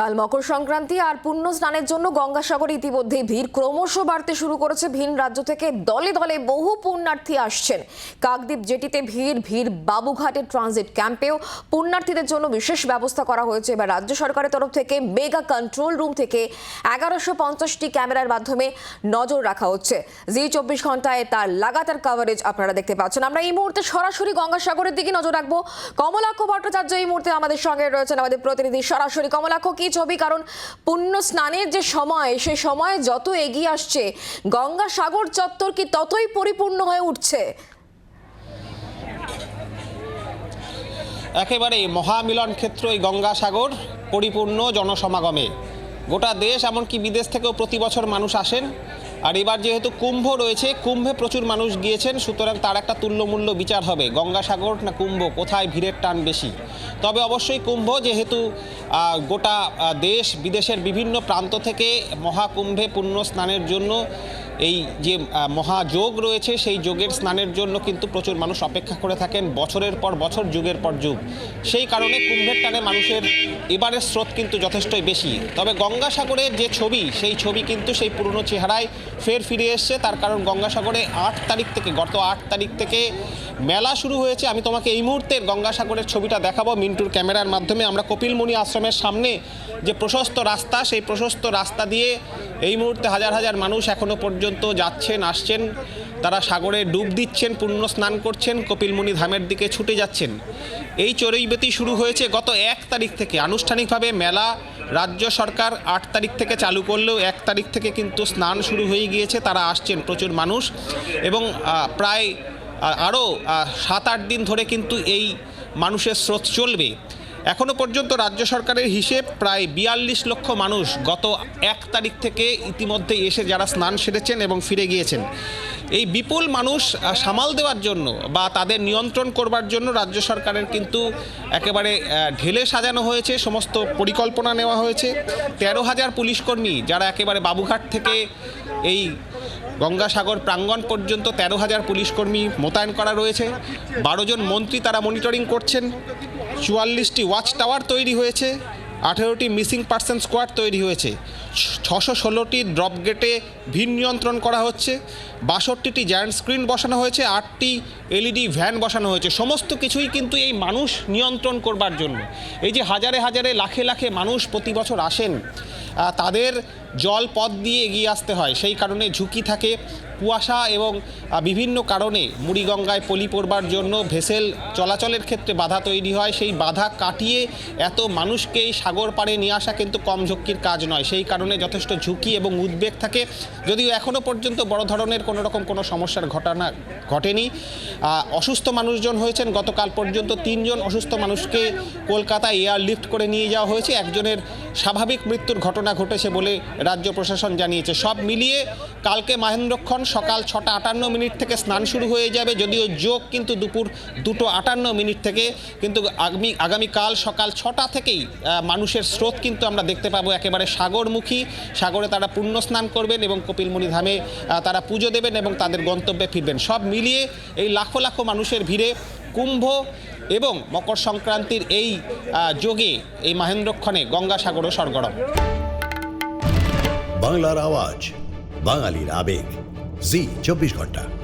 কাল মকর সংক্রান্তি আর পুণ্য স্নানের জন্য গঙ্গাসাগরে ইতিমধ্যেই ভিড়। ক্রমশ বাড়তে শুরু করেছে ভিন রাজ্য থেকে দলে দলে বহু পুণ্যার্থী আসছেন। কাকদ্বীপ জেটিতে ভিড় ভিড় বাবুঘাটের ট্রানজিট ক্যাম্পেও পুণ্যার্থীদের জন্য বিশেষ ব্যবস্থা করা হয়েছে। এবার রাজ্য সরকারের তরফ থেকে মেগা কন্ট্রোল রুম থেকে এগারোশো পঞ্চাশটি ক্যামেরার মাধ্যমে নজর রাখা হচ্ছে। জি চব্বিশ ঘন্টায় তার লাগাতার কভারেজ আপনারা দেখতে পাচ্ছেন। আমরা এই মুহূর্তে সরাসরি গঙ্গাসাগরের দিকে নজর রাখব। কমলাক্ষ ভট্টাচার্য এই মুহূর্তে আমাদের সঙ্গে রয়েছেন। আমাদের প্রতিনিধি সরাসরি। কমলাক্ষ, কি ছবি, কারণ পুণ্য স্নানের যে সময়, সে সময় যত এগিয়ে আসছে, গঙ্গা সাগর চত্বর কি ততই পরিপূর্ণ হয়ে উঠছে? একেবারে মহামিলন ক্ষেত্র এই গঙ্গাসাগর পরিপূর্ণ জনসমাগমে। গোটা দেশ, এমনকি বিদেশ থেকেও প্রতি বছর মানুষ আসেন। আর এবার যেহেতু কুম্ভ রয়েছে, কুম্ভে প্রচুর মানুষ গিয়েছেন, সুতরাং তার একটা তুল্যমূল্য বিচার হবে। গঙ্গাসাগর না কুম্ভ, কোথায় ভিড়ের টান বেশি? তবে অবশ্যই কুম্ভ যেহেতু গোটা দেশ, বিদেশের বিভিন্ন প্রান্ত থেকে মহাকুম্ভে পুণ্য স্নানের জন্য এই যে মহাযোগ রয়েছে, সেই যোগের স্নানের জন্য কিন্তু প্রচুর মানুষ অপেক্ষা করে থাকেন। বছরের পর বছর, যুগের পর যুগ। সেই কারণে কুম্ভের টানে মানুষের এবারের স্রোত কিন্তু যথেষ্টই বেশি। তবে গঙ্গাসাগরের যে ছবি, সেই ছবি কিন্তু সেই পুরনো চেহারায় ফের ফিরে এসছে। তার কারণ গঙ্গাসাগরে আট তারিখ থেকে, গত আট তারিখ থেকে মেলা শুরু হয়েছে। আমি তোমাকে এই মুহূর্তের গঙ্গাসাগরের ছবিটা দেখাবো। মিন্টুর ক্যামেরার মাধ্যমে আমরা কপিলমণি আশ্রমের সামনে যে প্রশস্ত রাস্তা, সেই প্রশস্ত রাস্তা দিয়ে এই মুহূর্তে হাজার হাজার মানুষ এখনও পর্যন্ত যাচ্ছেন, আসছেন। তারা সাগরে ডুব দিচ্ছেন, পুণ্য স্নান করছেন, কপিলমুনি ধামের দিকে ছুটে যাচ্ছেন। এই চড়ুইবেতি শুরু হয়েছে গত এক তারিখ থেকে। আনুষ্ঠানিকভাবে মেলা রাজ্য সরকার আট তারিখ থেকে চালু করলেও এক তারিখ থেকে কিন্তু স্নান শুরু হয়ে গিয়েছে। তারা আসছেন প্রচুর মানুষ এবং প্রায় আরও সাত আট দিন ধরে কিন্তু এই মানুষের স্রোত চলবে। এখনও পর্যন্ত রাজ্য সরকারের হিসেব প্রায় বিয়াল্লিশ লক্ষ মানুষ গত এক তারিখ থেকে ইতিমধ্যে এসে যারা স্নান সেরেছেন এবং ফিরে গিয়েছেন। এই বিপুল মানুষ সামাল দেওয়ার জন্য বা তাদের নিয়ন্ত্রণ করবার জন্য রাজ্য সরকারের কিন্তু একেবারে ঢেলে সাজানো হয়েছে, সমস্ত পরিকল্পনা নেওয়া হয়েছে। তেরো হাজার পুলিশকর্মী যারা একেবারে বাবুঘাট থেকে এই গঙ্গাসাগর প্রাঙ্গণ পর্যন্ত তেরো হাজার পুলিশকর্মী মোতায়েন করা রয়েছে। বারো জন মন্ত্রী তারা মনিটরিং করছেন। চুয়াল্লিশটি ওয়াচ টাওয়ার তৈরি হয়েছে। আঠেরোটি মিসিং পার্সন স্কোয়াড তৈরি হয়েছে। ছশো ষোলোটি ড্রপ গেটে ভিড় নিয়ন্ত্রণ করা হচ্ছে। বাষট্টিটি জায়ান্ট স্ক্রিন বসানো হয়েছে। আটটি এলইডি ভ্যান বসানো হয়েছে। সমস্ত কিছুই কিন্তু এই মানুষ নিয়ন্ত্রণ করবার জন্য। এই যে হাজারে হাজারে লাখে লাখে মানুষ প্রতি বছর আসেন তাদের জল পথ দিয়ে এগিয়ে আসতে হয়। সেই কারণে ঝুঁকি থাকে কুয়াশা এবং বিভিন্ন কারণে মুড়িগঙ্গায় পলি পড়বার জন্য ভেসেল চলাচলের ক্ষেত্রে বাধা তৈরি হয়। সেই বাধা কাটিয়ে এত মানুষকে এই সাগর পাড়ে নিয়ে আসা কিন্তু কম ঝক্কির কাজ নয়। সেই কারণে যথেষ্ট ঝুঁকি এবং উদ্বেগ থাকে। যদিও এখনও পর্যন্ত বড় ধরনের কোনো রকম কোনো সমস্যার ঘটনা ঘটেনি। অসুস্থ মানুষজন হয়েছেন। গতকাল পর্যন্ত তিনজন অসুস্থ মানুষকে কলকাতা এয়ার লিফট করে নিয়ে যাওয়া হয়েছে। একজনের স্বাভাবিক মৃত্যুর ঘটনা ঘটেছে বলে রাজ্য প্রশাসন জানিয়েছে। সব মিলিয়ে কালকে মাহেন্দ্রক্ষণ সকাল ছটা আটান্ন মিনিট থেকে স্নান শুরু হয়ে যাবে। যদিও যোগ কিন্তু দুপুর দুটো আটান্ন মিনিট থেকে। কিন্তু আগামী, আগামীকাল সকাল ছটা থেকেই মানুষের স্রোত কিন্তু আমরা দেখতে পাবো একেবারে সাগরমুখী। সাগরে তারা পুণ্য স্নান করবেন এবং কপিলমুনি ধামে তারা পুজো দেবেন এবং তাদের গন্তব্যে ফিরবেন। সব মিলিয়ে এই লাখো লাখো মানুষের ভিড়ে কুম্ভ এবং মকর সংক্রান্তির এই যোগে এই মাহেন্দ্রক্ষণে গঙ্গাসাগরও সরগরম। বাংলার আওয়াজ, বাঙালির আবেগ। জি চব্বিশ ঘণ্টা।